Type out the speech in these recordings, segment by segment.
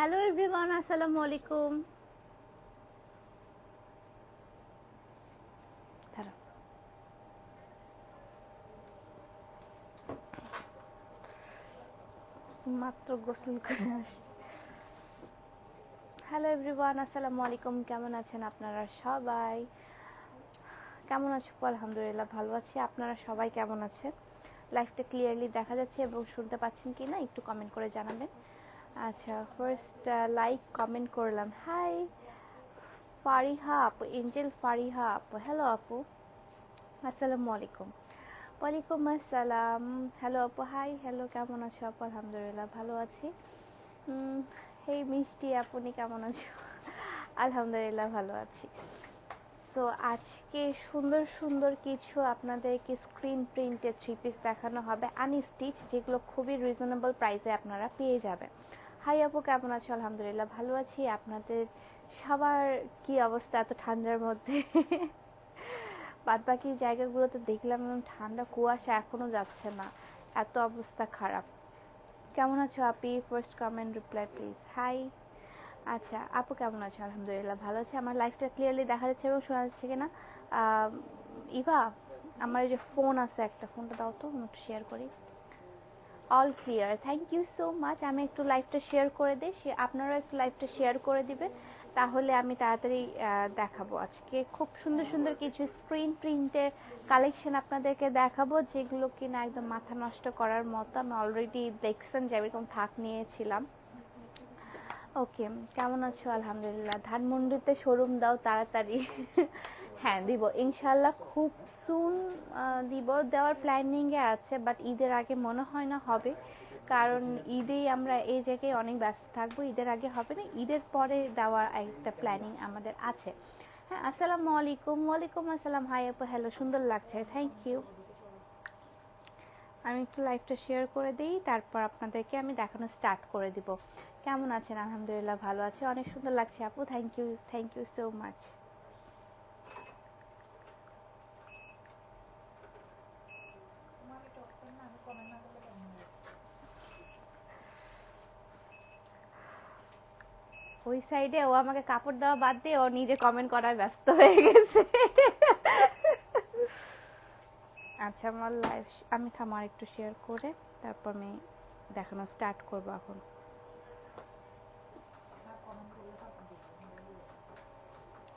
Hello everyone আসসালামু আলাইকুম। মাত্র গোসল করে আসছি। হ্যালো এভরিওয়ান আসসালামু আলাইকুম কেমন আছেন আপনারা সবাই? কেমন আছো? আলহামদুলিল্লাহ, ভালো আছি। আপনারা সবাই কেমন আছেন? লাইফটা ক্লিয়ারলি দেখা যাচ্ছে এবং শুনতে পাচ্ছেন কি না একটু কমেন্ট করে জানাবেন। আচ্ছা ফার্স্ট লাইক কমেন্ট করলাম। হাই ফারিহা আপু এঞ্জেল ফারিহা আপু। হ্যালো আপু। আসসালামু আলাইকুম। ওয়ালাইকুম আসসালাম। হ্যালো আপু। হাই হ্যালো কেমন আছো আপু? আলহামদুলিল্লাহ, ভালো আছি। হেই মিষ্টি আপনি কেমন আছো? আলহামদুলিল্লাহ, ভালো আছি। সো আজকে সুন্দর সুন্দর কিছু আপনাদেরকে স্ক্রিন প্রিন্টের থ্রি পিস দেখানো হবে আনস্টিচ যেগুলো খুবই রিজনেবল প্রাইসে আপনারা পেয়ে যাবেন। হাই আপু, কেমন আছো? আলহামদুলিল্লাহ ভালো আছি। আপনাদের সবার কি অবস্থা এত ঠান্ডার মধ্যে? বাদ বাকি জায়গাগুলোতে দেখলাম ঠান্ডা কুয়াশা এখনও যাচ্ছে না। এত অবস্থা খারাপ। কেমন আছো আপি? First comment reply please hi আচ্ছা আপু কেমন আছো? আলহামদুলিল্লাহ ভালো আছে। আমার লাইফটা ক্লিয়ারলি দেখা যাচ্ছে এবং শোনা যাচ্ছে কিনা। ইভা, আমার যে ফোন আছে একটা ফোনটা দাও তো একটু শেয়ার করি। All clear thank you so much আমি একটু লাইভটা শেয়ার করে দিই। সে আপনারাও একটু লাইভটা শেয়ার করে দিবেন। তাহলে আমি তাড়াতাড়ি দেখাবো আজকে। খুব সুন্দর সুন্দর কিছু স্ক্রিন প্রিন্টের কালেকশন আপনাদেরকে দেখাবো, যেগুলো কিনা একদম মাথা নষ্ট করার মতো। আমি অলরেডি দেখছেন যে এরকম থাক নিয়েছিলাম। ওকে কেমন আছো? আলহামদুলিল্লাহ। ধানমন্ডিতে শোরুম দাও তাড়াতাড়ি। হ্যাঁ দিব। ইনশাল্লাহ খুব সুন দিব। দেওয়ার প্ল্যানিংয়ে আছে বাট ঈদের আগে মনে হয় না হবে। কারণ ঈদেই আমরা এই জায়গায় অনেক ব্যস্ত থাকব। ঈদের আগে হবে না, ঈদের পরে দেওয়ার একটা প্ল্যানিং আমাদের আছে। হ্যাঁ আসসালামু আলাইকুম। ওয়ালাইকুম আসসালাম। হাই আপু হ্যালো সুন্দর লাগছে। থ্যাংক ইউ আমি একটু লাইভটা শেয়ার করে দিই, তারপর আপনাদেরকে আমি দেখানো স্টার্ট করে দিব। কেমন আছেন? আলহামদুলিল্লাহ ভালো আছে। অনেক সুন্দর লাগছে আপু। Thank you thank you so much ওই সাইডে ও আমাকে কাপড় দেওয়া বাদ দিয়ে ও নিজে কমেন্ট করায় ব্যস্ত হয়ে গেছে। আচ্ছা আমার লাইভ আমি থামার একটু শেয়ার করে, তারপর আমি দেখানো স্টার্ট করব এখন।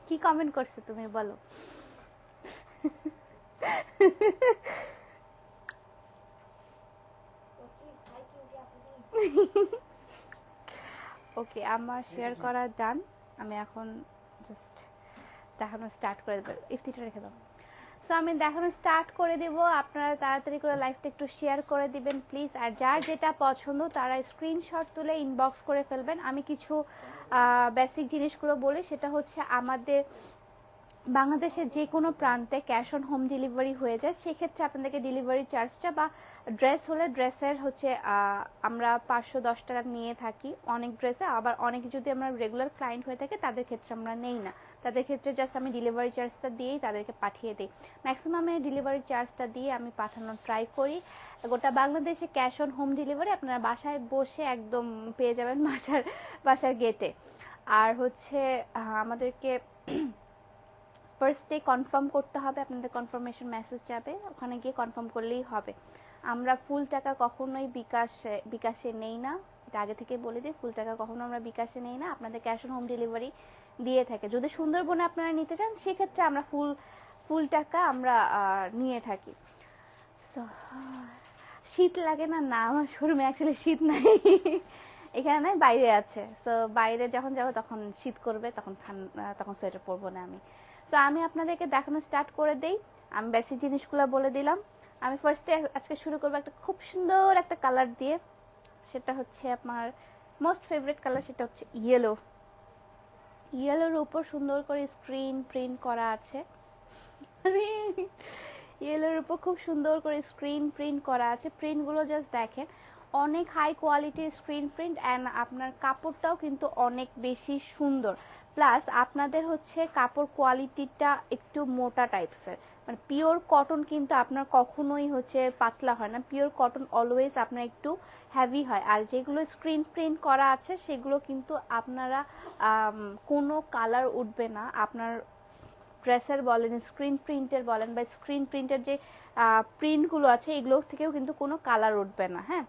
কি কমেন্ট করছ তুমি, বলো। ওকে, আমার শেয়ার করা ডান আমি এখন জাস্ট দেখানো স্টার্ট করে দেবো। ইফতিটা রেখে দাও। সো আমি দেখানো স্টার্ট করে দেব। আপনারা তাড়াতাড়ি করে লাইভটা একটু শেয়ার করে দিবেন প্লিজ আর যার যেটা পছন্দ, তারা স্ক্রিনশট তুলে ইনবক্স করে ফেলবেন। আমি কিছু বেসিক জিনিসগুলো বলি। সেটা হচ্ছে আমাদের বাংলাদেশের যে কোনো প্রান্তে ক্যাশ অন হোম ডেলিভারি হয়ে যায়, সেক্ষেত্রে আপনাদেরকে ডেলিভারি চার্জটা বা ড্রেস হলে ড্রেসের হচ্ছে আমরা পাঁচশো দশ টাকা নিয়ে থাকি অনেক ড্রেসে। আবার অনেক যদি আমরা রেগুলার ক্লায়েন্ট হয়ে থাকে, তাদের ক্ষেত্রে আমরা নেই না। তাদের ক্ষেত্রে জাস্ট আমি ডেলিভারি চার্জটা দিয়েই তাদেরকে পাঠিয়ে দিই। ম্যাক্সিমামে ডেলিভারি চার্জটা দিয়ে আমি পাঠানোর ট্রাই করি। গোটা বাংলাদেশে ক্যাশ অন হোম ডেলিভারি আপনারা বাসায় বসে একদম পেয়ে যাবেন বাসার বাসার গেটে আর হচ্ছে আমাদেরকে ফার্স্ট ডে কনফার্ম করতে হবে আপনাদের কনফার্মেশন মেসেজ যাবে ওখানে গিয়ে কনফার্ম করলেই হবে। আমরা ফুল টাকা কখনোই বিকাশে বিকাশে নেই না। এটা আগে থেকে বলে দিই ফুল টাকা কখনো আমরা বিকাশে নেই না আপনাদের ক্যাশ অন হোম ডেলিভারি দিয়ে থাকে। যদি সুন্দরবনে আপনারা নিতে চান সেক্ষেত্রে আমরা ফুল ফুল টাকা আমরা নিয়ে থাকি। So, শীত লাগে না? না আমার শোরুমে অ্যাকচুয়ালি শীত নাই। এখানে নাই বাইরে আছে। তো বাইরে যখন যাব তখন শীত করবে তখন তখন সোয়েটার পরবো না আমি। তো আমি আপনাদেরকে দেখানো স্টার্ট করে দেই। আমি বেসিক জিনিসগুলো বলে দিলাম। আমি ফার্স্টে আজকে শুরু করব একটা খুব সুন্দর একটা কালার দিয়ে। সেটা হচ্ছে আপনার মোস্ট ফেভারিট কালার সেটা হচ্ছে ইয়েলো ইয়েলোর উপর সুন্দর করে স্ক্রিন প্রিন্ট করা আছে। ইয়েলোর উপর খুব সুন্দর করে স্ক্রিন প্রিন্ট করা আছে। প্রিন্টগুলো জাস্ট দেখেন। অনেক হাই কোয়ালিটির স্ক্রিন প্রিন্ট অ্যান্ড আপনার কাপড়টাও কিন্তু অনেক বেশি সুন্দর। প্লাস আপনাদের হচ্ছে কাপড় কোয়ালিটিটা একটু মোটা টাইপসের মানে পিওর কটন কিন্তু আপনার কখনোই হচ্ছে পাতলা হয় না। পিওর কটন অলওয়েজ আপনার একটু হ্যাভি হয়। আর যেগুলো স্ক্রিন প্রিন্ট করা আছে, সেগুলো কিন্তু আপনারা কোনো কালার উঠবে না। আপনার ড্রেসের বলেন স্ক্রিন প্রিন্টের বলেন, বা স্ক্রিন প্রিন্টের যে প্রিন্টগুলো আছে এগুলো থেকেও কিন্তু কোনো কালার উঠবে না হ্যাঁ?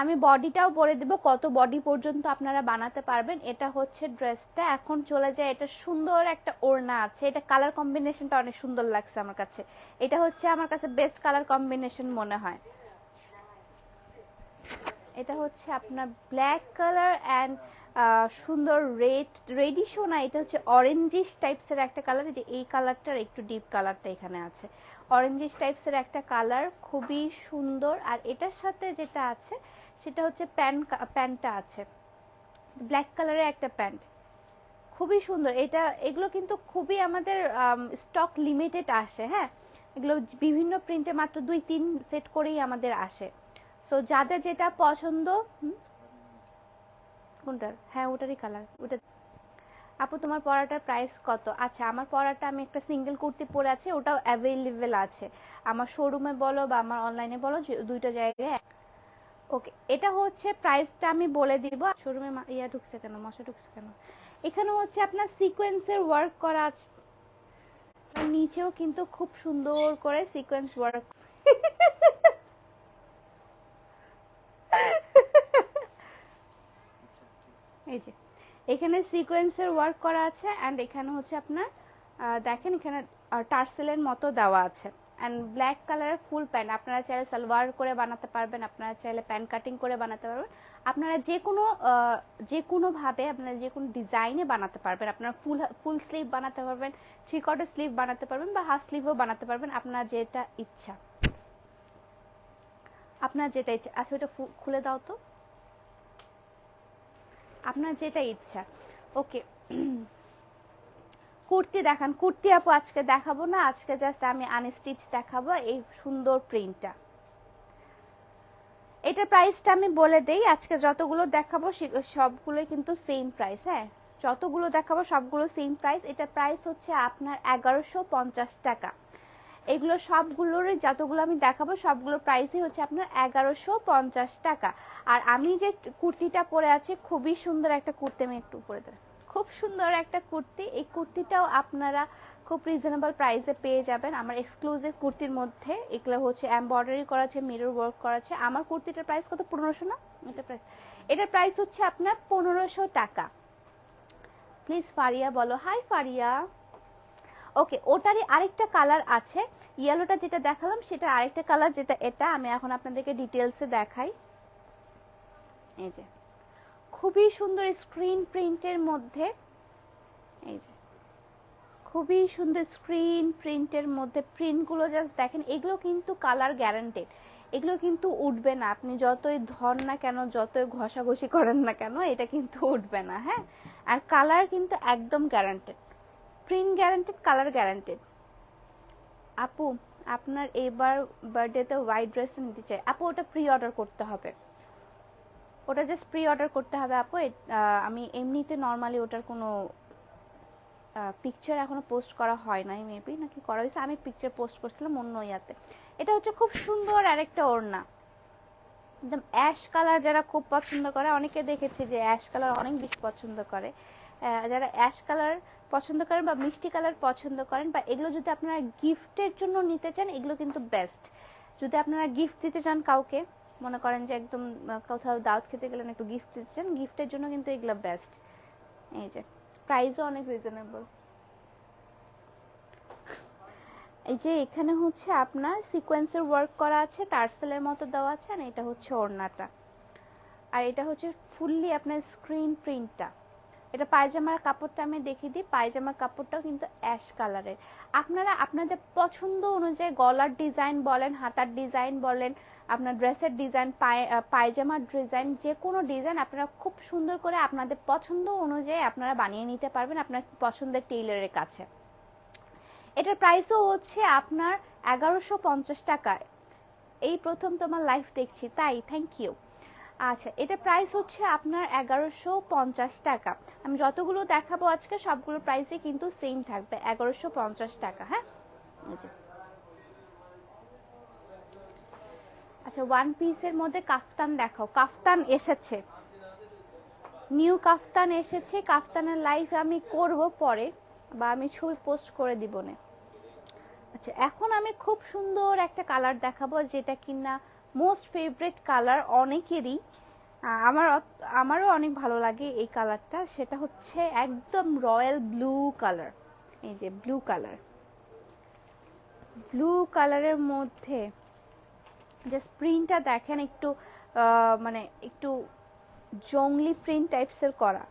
আমি বডিটাও বলে দেব, কত বডি পর্যন্ত আপনারা বানাতে পারবেন। এটা হচ্ছে ড্রেসটা। এখন চলে যায় এটা সুন্দর একটা ওড়না আছে। এটা কালার কম্বিনেশনটা অনেক সুন্দর লাগছে আমার কাছে। এটা হচ্ছে আমার কাছে বেস্ট কালার কম্বিনেশন মনে হয়। এটা হচ্ছে আপনার ব্ল্যাক কালার অ্যান্ড সুন্দর রেড রেডিশো না, এটা হচ্ছে অরেঞ্জিশ টাইপসের একটা কালার যে এই কালারটার একটু ডিপ কালারটা এখানে আছে। অরেঞ্জিশ টাইপসের একটা কালার খুবই সুন্দর। আর এটার সাথে যেটা আছে সেটা হচ্ছে প্যান্ট প্যান্টটা আছে। ব্ল্যাক কালারের একটা প্যান্ট। খুবই সুন্দর। এটা, এগুলো কিন্তু খুবই আমাদের স্টক লিমিটেড আসে হ্যাঁ? এগুলো বিভিন্ন প্রিন্টে মাত্র দুই, তিন সেট করেই আমাদের আসে। সো যাদের যেটা পছন্দ কোনটার? হ্যাঁ ওটারই কালার। ওটা আপু, তোমার পরাটার প্রাইস কত? আচ্ছা আমার পরাটা আমি একটা সিঙ্গেল কুর্তি পরে আছে, ওটাও অ্যাভেলেবেল আছে। আমার শোরুমে বলো বা আমার অনলাইনে বলো দুইটা জায়গায় ওকে, এটা হচ্ছে প্রাইসটা আমি বলে দিব। শোরুমে ইয়া ঢুকছে কেন? মশা ঢুকছে কেন? এখানে হচ্ছে আপনার সিকোয়েন্সের ওয়ার্ক করা আছে নিচেও কিন্তু খুব সুন্দর করে সিকোয়েন্স ওয়ার্ক এই যে, এখানে সিকোয়েন্সের ওয়ার্ক করা আছে অ্যান্ড এখানে হচ্ছে আপনার দেখেন এখানে টার্সেলের মতো দেওয়া আছে। অ্যান্ড ব্ল্যাক কালারের ফুল প্যান্ট আপনারা চাইলে সালোয়ার করে বানাতে পারবেন, আপনারা চাইলে প্যান্ট কাটিং করে বানাতে পারবেন। আপনারা যে কোনো যে কোনোভাবে আপনারা যে কোনো ডিজাইনে বানাতে পারবেন। আপনারা ফুল ফুল স্লিভ বানাতে পারবেন থ্রি কোয়ার্টার স্লিভ বানাতে পারবেন বা হাফ স্লিভও বানাতে পারবেন, আপনার যেটা ইচ্ছা। আপনার যেটা ইচ্ছা। আচ্ছা ফু- খুলে দাও তো। আপনার যেটা ইচ্ছা। ওকে কুর্তি দেখান। কুর্তি আপু, আজকে দেখাবো না, আজকে জাস্ট আমি আনস্টিচ দেখাবো এই সুন্দর প্রিন্টটা এটার প্রাইসটা আমি বলে দেই, আজকে যতগুলো দেখাবো সবগুলোই কিন্তু সেম প্রাইস হ্যাঁ? যতগুলো দেখাবো সবগুলো সেম প্রাইস এটা প্রাইস হচ্ছে আপনার এগারোশো পঞ্চাশ টাকা। এগুলো সবগুলোর যতগুলো আমি দেখাবো, সবগুলো প্রাইসই হচ্ছে আপনার এগারোশো পঞ্চাশ টাকা। আর আমি যে কুর্তিটা পরে আছি, খুবই সুন্দর একটা কুর্তি আমি একটু পরে দেব খুব সুন্দর একটা কুর্তি। এই কুর্তিটাও আপনারা খুব রিজনেবল প্রাইসে পেয়ে যাবেন। আমার এক্সক্লুসিভ কুর্তির মধ্যে। এগুলো হচ্ছে এমব্রয়ডারি করা আছে মিরর ওয়ার্ক করা আছে। আমার কুর্তিটার প্রাইস কত? পনেরোশো না? এটা প্রাইস এটার প্রাইস হচ্ছে আপনার পনেরোশো টাকা। প্লিজ ফারিয়া বলো। হাই ফারিয়া। ওকে ওটারই আরেকটা কালার আছে। ইয়েলোটা যেটা দেখালাম, সেটা আরেকটা কালার যেটা এটা। আমি এখন আপনাদেরকে ডিটেলসে দেখাই। এই যে। খুবই সুন্দর স্ক্রিন প্রিন্টের মধ্যে, এই যে, খুবই সুন্দর স্ক্রিন প্রিন্টের মধ্যে প্রিন্টগুলো জাস্ট দেখেন, এগুলো কিন্তু কালার গ্যারান্টেড এগুলো কিন্তু উঠবে না, আপনি যতই ধর না কেন, যতই ঘষাঘষি করেন না কেন, এটা কিন্তু উঠবে না হ্যাঁ? আর কালার কিন্তু একদম guaranteed print guaranteed colour guaranteed আপু, আপনার এবার বার্থডেতে হোয়াইট ড্রেসটা নিতে চাই, আপু, ওটা প্রি অর্ডার করতে হবে। ওটা জাস্ট প্রি অর্ডার করতে হবে আপু। আমি এমনিতে নর্মালি ওটার কোনো পিকচার এখনও পোস্ট করা হয় নাই মেবি নাকি করা হয়েছে। আমি পিকচার পোস্ট করছিলাম অন্য ইয়াতে। এটা হচ্ছে খুব সুন্দর আরেকটা ওড়না। একদম অ্যাশ কালার যারা খুব পছন্দ করে, অনেকে দেখেছি যে অ্যাশ কালার অনেক বেশি পছন্দ করে। যারা অ্যাশ কালার পছন্দ করেন বা মিষ্টি কালার পছন্দ করেন বা এগুলো যদি আপনারা গিফটের জন্য নিতে চান, এগুলো কিন্তু বেস্ট যদি আপনারা গিফট দিতে চান কাউকে মনে করেন যে একদম কোথাও দাওয়াত খেতে গেলেন, একটু গিফট দিতে চান গিফটের জন্য কিন্তু এগুলো বেস্ট এই যে প্রাইসও অনেক রিজনেবল এই যে, এখানে হচ্ছে আপনার সিকোয়েন্সের ওয়ার্ক করা আছে টার্সেলের মতো দেওয়া আছে, আর এটা হচ্ছে ওড়নাটা। আর এটা হচ্ছে ফুললি আপনার স্ক্রিন প্রিন্টটা এটা পায়জামার কাপড়টা আমি দেখিয়ে দিই, পায়জামার কাপড়টাও কিন্তু অ্যাশ কালারের আপনারা, আপনাদের পছন্দ অনুযায়ী গলার ডিজাইন বলেন, হাতার ডিজাইন বলেন আপনার ড্রেসের ডিজাইন পায়জামার ডিজাইন, যে কোনো ডিজাইন আপনারা খুব সুন্দর করে আপনাদের পছন্দ অনুযায়ী আপনারা বানিয়ে নিতে পারবেন আপনার পছন্দের টেইলারের কাছে। এটার প্রাইসও হচ্ছে আপনার এগারোশো পঞ্চাশ টাকায় এই প্রথম তোমার লাইফ দেখছি, তাই থ্যাংক ইউ আচ্ছা এটা প্রাইস হচ্ছে আপনার এগারোশো পঞ্চাশ টাকা। আমি যতগুলো দেখাবো আজকে, সবগুলো প্রাইসে কিন্তু সেম থাকবে, এগারোশো পঞ্চাশ টাকা হ্যাঁ এই যে আচ্ছা ওয়ান পিসের মধ্যে কাফতান দেখাও। কাফতান এসেছে। নিউ কাফতান এসেছে। কাফতানের লাইভ আমি করব পরে, বা আমি ছবি পোস্ট করে দিব না। আচ্ছা এখন আমি খুব সুন্দর একটা কালার দেখাবো, যেটা কিনা মোস্ট ফেভারিট কালার অনেকেরই আমার আমারও অনেক ভালো লাগে এই কালারটা সেটা হচ্ছে একদম রয়্যাল ব্লু কালার এই যে ব্লু কালার ব্লু কালারের মধ্যে জাস্ট প্রিন্টটা দেখেন একটু মানে একটু জংলি প্রিন্ট টাইপসের করা।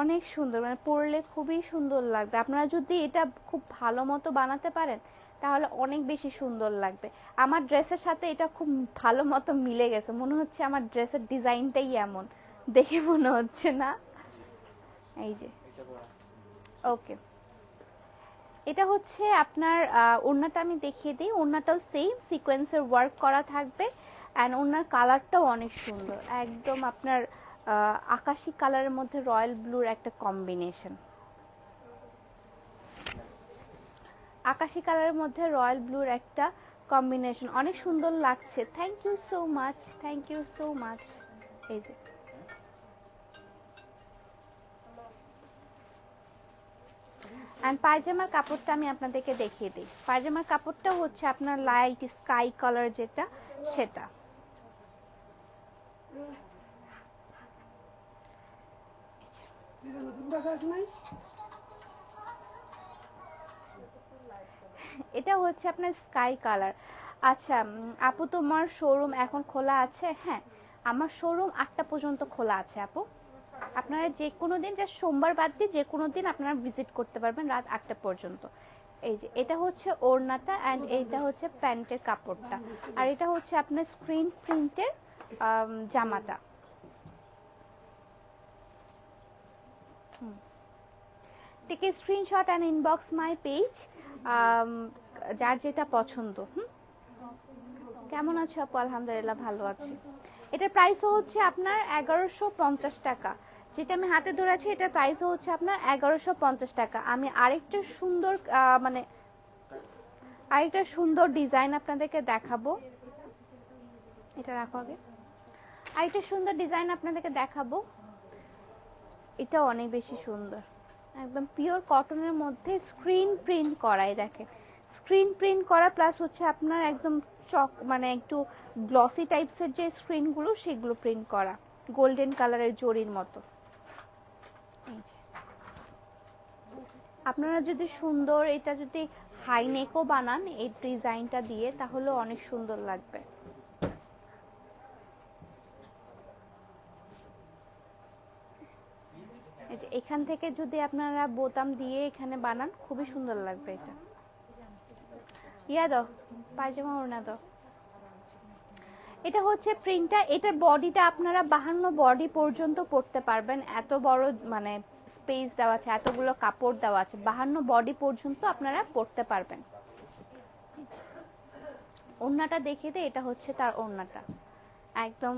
অনেক সুন্দর মানে পরলে খুবই সুন্দর লাগবে। আপনারা যদি এটা খুব ভালো মতো বানাতে পারেন তাহলে অনেক বেশি সুন্দর লাগবে। আমার ড্রেসের সাথে এটা খুব ভালো মতো মিলে গেছে। মনে হচ্ছে আমার ড্রেসের ডিজাইনটাই এমন। দেখে মনে হচ্ছে না? এই যে। ওকে এটা হচ্ছে আপনার ওড়নাটা আমি দেখিয়ে দিই। ওড়নাটাও সেম সিকোয়েন্সের ওয়ার্ক করা থাকবে অ্যান্ড ওড়নার কালারটাও অনেক সুন্দর। একদম আপনার আকাশি কালারের মধ্যে রয়্যাল ব্লুর একটা কম্বিনেশন আকাশি কালারের মধ্যে রয়্যাল ব্লুর একটা কম্বিনেশন অনেক সুন্দর লাগছে। Thank you so much thank you so much এই যে। অ্যান্ড পায়জামার কাপড়টা আমি আপনাদেরকে দেখিয়ে দিই। পায়জামার কাপড়টা হচ্ছে আপনার লাইট স্কাই কালার যেটা, সেটা। এটা হচ্ছে আপনার স্কাই কালার আচ্ছা আপু, তোমার শোরুম এখন খোলা আছে? হ্যাঁ আমার শোরুম আটটা পর্যন্ত খোলা আছে, আপু। আপনারা যে কোনো দিন যা সোমবার বাদ দিয়ে যে কোনো দিন আপনারা ভিজিট করতে পারবেন রাত আটটা পর্যন্ত। এই যে, এটা হচ্ছে ওড়নাটা অ্যান্ড এইটা হচ্ছে প্যান্টের কাপড়টা। আর এটা হচ্ছে আপনার স্ক্রিন প্রিন্টের জামাটা। Take screenshot and inbox my page যার যেটা পছন্দ, হুম। কেমন আছো আপু? আলহামদুলিল্লাহ, ভালো আছি। এটার প্রাইসও হচ্ছে আপনার এগারোশো পঞ্চাশ টাকা। যেটা আমি হাতে ধরেছি এটার প্রাইসও হচ্ছে আপনার এগারোশো পঞ্চাশ টাকা। আমি আরেকটা সুন্দর মানে আরেকটা সুন্দর ডিজাইন আপনাদেরকে দেখাবো। এটা রাখো আগে। আরেকটা সুন্দর ডিজাইন আপনাদেরকে দেখাবো। এটা অনেক বেশি সুন্দর। একদম পিওর কটনের মধ্যে স্ক্রিন প্রিন্ট করাই দেখেন স্ক্রিন প্রিন্ট করা প্লাস হচ্ছে আপনার একদম চক মানে একটু গ্লসি টাইপসের যে স্ক্রিনগুলো সেগুলো প্রিন্ট করা। গোল্ডেন কালারের জরির মতো। আপনারা যদি সুন্দর, এটা যদি হাই নেকও বানান, এই ডিজাইনটা দিয়ে, তাহলে অনেক সুন্দর লাগবে। এখান থেকে যদি আপনারা বোতাম দিয়ে এখানে বানান, খুবই সুন্দর লাগবে এটা। ইয়া দাও, পায়জামা ওড়না দাও। এটা হচ্ছে প্রিন্টটা এটার বডিটা আপনারা বাহান্ন বডি পর্যন্ত পড়তে পারবেন। এত বড় মানে স্পেস দেওয়া আছে, এতগুলো কাপড় দেওয়া আছে, বাহান্ন বডি পর্যন্ত আপনারা পড়তে পারবেন। ওড়নাটা দেখিয়ে দে, এটা হচ্ছে তার ওড়নাটা। একদম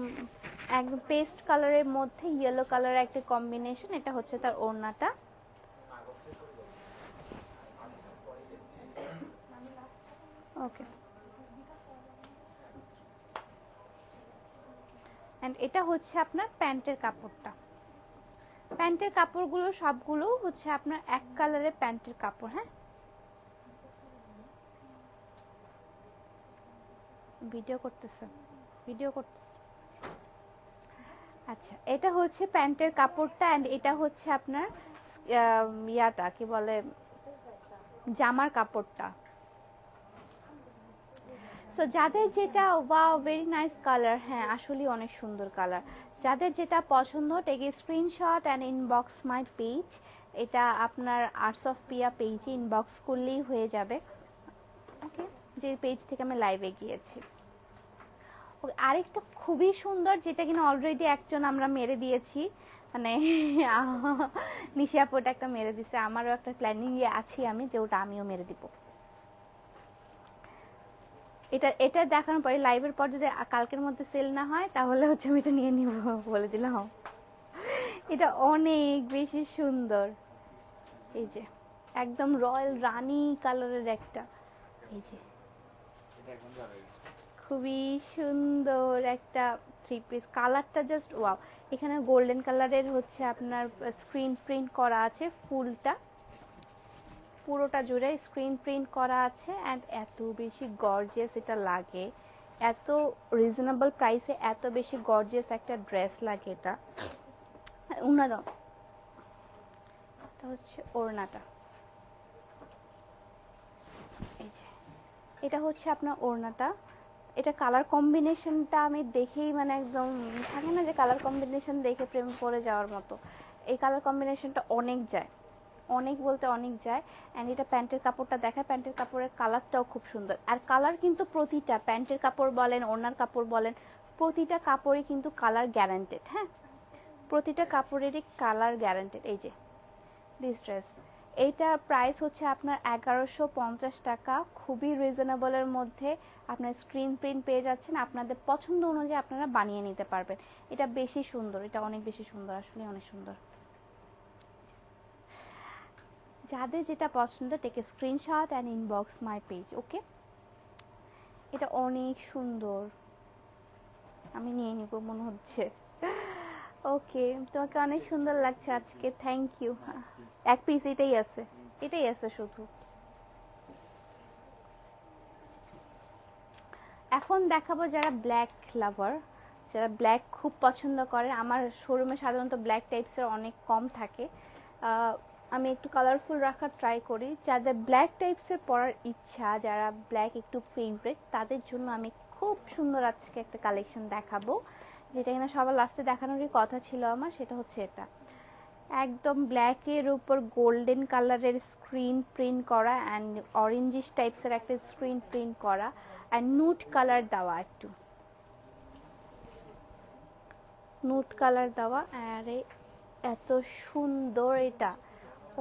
একদম পেস্ট কালারের মধ্যে ইয়েলো কালারের একটা কম্বিনেশন এটা হচ্ছে তার ওড়নাটা। ওকে অ্যান্ড এটা হচ্ছে আপনার প্যান্টের কাপড়টা। প্যান্টের কাপড়গুলো সবগুলো হচ্ছে আপনার এক কালারের প্যান্টের কাপড় হ্যাঁ? ভিডিও করতেছে ভিডিও করতেছে। আচ্ছা এটা হচ্ছে প্যান্টের কাপড়টা অ্যান্ড এটা হচ্ছে আপনার ইয়াটা, কি বলে? জামার কাপড়টা। সো যাদের যেটা ওয়াও ভেরি নাইস কালার হ্যাঁ আসলে অনেক সুন্দর কালার যাদের যেটা পছন্দ take a screenshot and inbox my page এটা আপনার আর্টস অফ পিয়া পেজে ইনবক্স করলেই হয়ে যাবে। ওকে যে পেজ থেকে আমি লাইভে গিয়েছি। ওকে, আরেকটা খুবই সুন্দর যেটা কিনা অলরেডি একজন আমরা মেরে দিয়েছি। মানে নিশি একটা মেরে দিছে। আমারও একটা প্ল্যানিং আছি আমি যে ওটা আমিও মেরে দিব। এটা এটা দেখানোর পরে লাইভের পর যদি কালকের মধ্যে সেল না হয়, তাহলে হচ্ছে আমি এটা নিয়ে নিব, বলে দিলাম। এটা অনেক বেশি সুন্দর। এই যে, একদম রয়্যাল রানী কালারের একটা। এই যে, খুবই সুন্দর একটা থ্রি পিস কালারটা জাস্ট ওয়াও এখানে গোল্ডেন কালারের হচ্ছে আপনার স্ক্রিন প্রিন্ট করা আছে, ফুলটা। পুরোটা জুড়ে স্ক্রিন প্রিন্ট করা আছে অ্যান্ড এত বেশি গর্জিয়াস এটা লাগে। এত রিজনেবল প্রাইসে এত বেশি গর্জিয়াস একটা ড্রেস লাগে এটা। উনা দাও। এটা হচ্ছে ওড়নাটা। এই যে। এটা হচ্ছে আপনার ওড়নাটা। এটা কালার কম্বিনেশনটা আমি দেখেই মানে একদম থাকে না যে কালার কম্বিনেশন দেখে প্রেম পড়ে যাওয়ার মতো। এই কালার কম্বিনেশনটা অনেক যায়। অনেক বলতে অনেক যায় অ্যান্ড এটা প্যান্টের কাপড়টা দেখায়, প্যান্টের কাপড়ের কালারটাও খুব সুন্দর। আর কালার কিন্তু প্রতিটা, প্যান্টের কাপড় বলেন ওনার কাপড় বলেন, প্রতিটা কাপড়ই কিন্তু কালার গ্যারান্টেড হ্যাঁ? প্রতিটা কাপড়েরই কালার গ্যারান্টেড এই যে দিস ড্রেস এইটা প্রাইস হচ্ছে আপনার এগারোশো পঞ্চাশ টাকা। খুবই রিজনেবলের মধ্যে আপনার স্ক্রিন প্রিন্ট পেয়ে যাচ্ছেন। আপনাদের পছন্দ অনুযায়ী আপনারা বানিয়ে নিতে পারবেন। এটা বেশি সুন্দর, এটা অনেক বেশি সুন্দর আসলে অনেক সুন্দর। যাদের যেটা পছন্দ take screenshot and inbox my page okay এটা অনেক সুন্দর। আমি নিয়ে নিব, মনে হচ্ছে। ওকে, তোমাকে অনেক সুন্দর লাগছে আজকে থ্যাংক ইউ এক পিস এটাই আছে এটাই আছে শুধু। এখন দেখাবো যারা ব্ল্যাক লাভার যারা ব্ল্যাক খুব পছন্দ করে। আমার শোরুমে সাধারণত ব্ল্যাক টাইপসের অনেক কম থাকে। আমি একটু কালারফুল রাখার ট্রাই করি। যাদের ব্ল্যাক টাইপসের পরার ইচ্ছা, যারা ব্ল্যাক একটু ফেভারিট তাদের জন্য আমি খুব সুন্দর আজকে একটা কালেকশন দেখাবো। যেটা কিনা সবার লাস্টে দেখানোরই কথা ছিল আমার, সেটা হচ্ছে এটা। একদম ব্ল্যাকের উপর গোল্ডেন কালারের স্ক্রিন প্রিন্ট করা অ্যান্ড অরেঞ্জিস টাইপসের একটা স্ক্রিন প্রিন্ট করা অ্যান্ড নুট কালার দেওয়া একটু। নুট কালার দেওয়া, আরে এত সুন্দর এটা।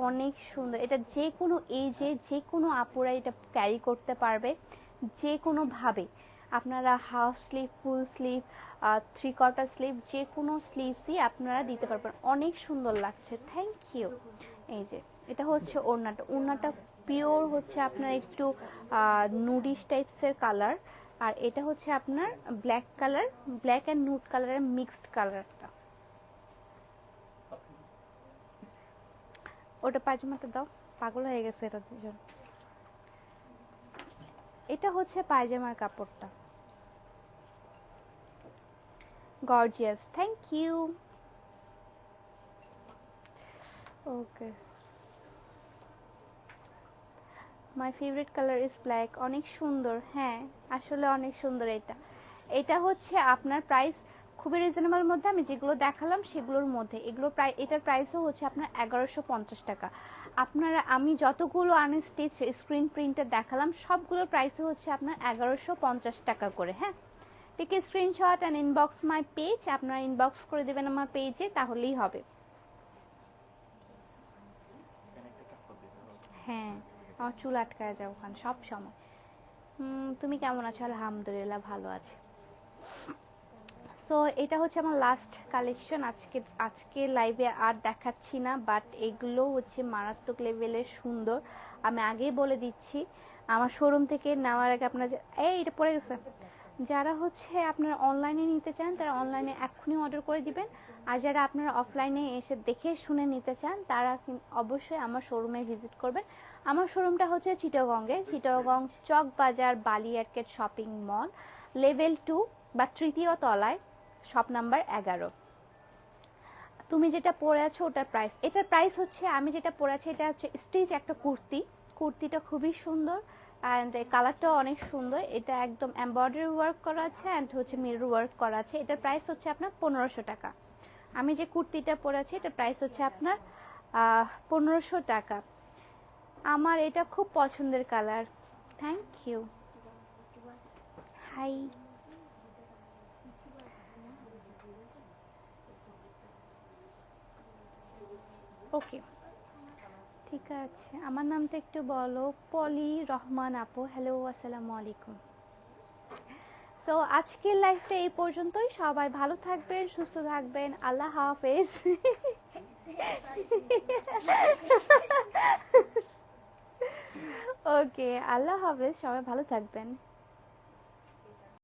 অনেক সুন্দর। এটা যে কোনো এজে যে কোনো আপুরা এটা ক্যারি করতে পারবে যে কোনোভাবে আপনারা half sleeve full sleeve three quarter sleeve যে কোনো স্লিভসই আপনারা দিতে পারবেন। অনেক সুন্দর লাগছে। থ্যাংক ইউ এই যে, এটা হচ্ছে ওড়নাটা। ওড়নাটা পিওর হচ্ছে আপনার একটু নুডিশ টাইপসের কালার আর এটা হচ্ছে আপনার black colour black and nude কালারের মিক্সড কালারটা ওটা পায়জামাটা দাও, পাগল হয়ে গেছে এটা দুজন। এটা হচ্ছে পায়জামার কাপড়টা। Gorgeous thank you okay my favourite colour is black অনেক সুন্দর হ্যাঁ আসলে অনেক সুন্দর এটা। এটা হচ্ছে আপনার প্রাইস খুবই রিজনেবল মধ্যে আমি যেগুলো দেখালাম সেগুলোর মধ্যে। এগুলোর প্রায়, এটার প্রাইসও হচ্ছে আপনার এগারোশো পঞ্চাশ টাকা। আপনারা, আমি যতগুলো আনস্টিচ স্ক্রিন প্রিন্টার দেখালাম সবগুলোর প্রাইসও হচ্ছে আপনার এগারোশো পঞ্চাশ টাকা করে হ্যাঁ? Take screenshot and inbox my page আপনারা ইনবক্স করে দেবেন আমার পেজে তাহলেই হবে। হ্যাঁ আমার চুল আটকায় যায় ওখানে, সব সময়। তুমি কেমন আছো? আলহামদুলিল্লাহ, ভালো আছি। সো এটা হচ্ছে আমার লাস্ট কালেকশন আজকে আজকে লাইভে আর দেখাচ্ছি না বাট এগুলো হচ্ছে মারাত্মক লেভেলের সুন্দর। আমি আগেই বলে দিচ্ছি, আমার শোরুম থেকে নেওয়ার আগে আপনার এই এটা পড়ে গেছে। যারা হচ্ছে আপনারা অনলাইনে নিতে চান, তারা অনলাইনে এক্ষুনি অর্ডার করে দিবেন। আর যারা আপনারা অফলাইনে এসে দেখে শুনে নিতে চান, তারা অবশ্যই আমার শোরুমে ভিজিট করবেন। আমার শোরুমটা হচ্ছে চিটাগঙ্গে চিটাগং চক বাজার বালিয়ার্কেট শপিং মল লেভেল টু বা তৃতীয় তলায়। শপ নাম্বার এগারো। তুমি যেটা পরে আছো ওটার প্রাইস এটার প্রাইস হচ্ছে, আমি যেটা পরে আছি এটা হচ্ছে স্টিচ একটা কুর্তি। কুর্তিটা খুবই সুন্দর অ্যান্ড কালারটাও অনেক সুন্দর। এটা একদম এমব্রয়ডারি ওয়ার্ক করা আছে অ্যান্ড হচ্ছে মিরর ওয়ার্ক করা আছে। এটার প্রাইস হচ্ছে আপনার পনেরোশো টাকা। আমি যে কুর্তিটা পরে আছি, এটার প্রাইস হচ্ছে আপনার পনেরোশো টাকা। আমার এটা খুব পছন্দের colour thank you hi okay ঠিক আছে। আমার নামটা একটু বলো। পলি রহমান আপু। হ্যালো আসসালামু আলাইকুম। সো আজকের লাইফটা এই পর্যন্তই। সবাই ভালো থাকবেন, সুস্থ থাকবেন। আল্লাহ হাফেজ। ওকে আল্লাহ হাফেজ। সবাই ভালো থাকবেন।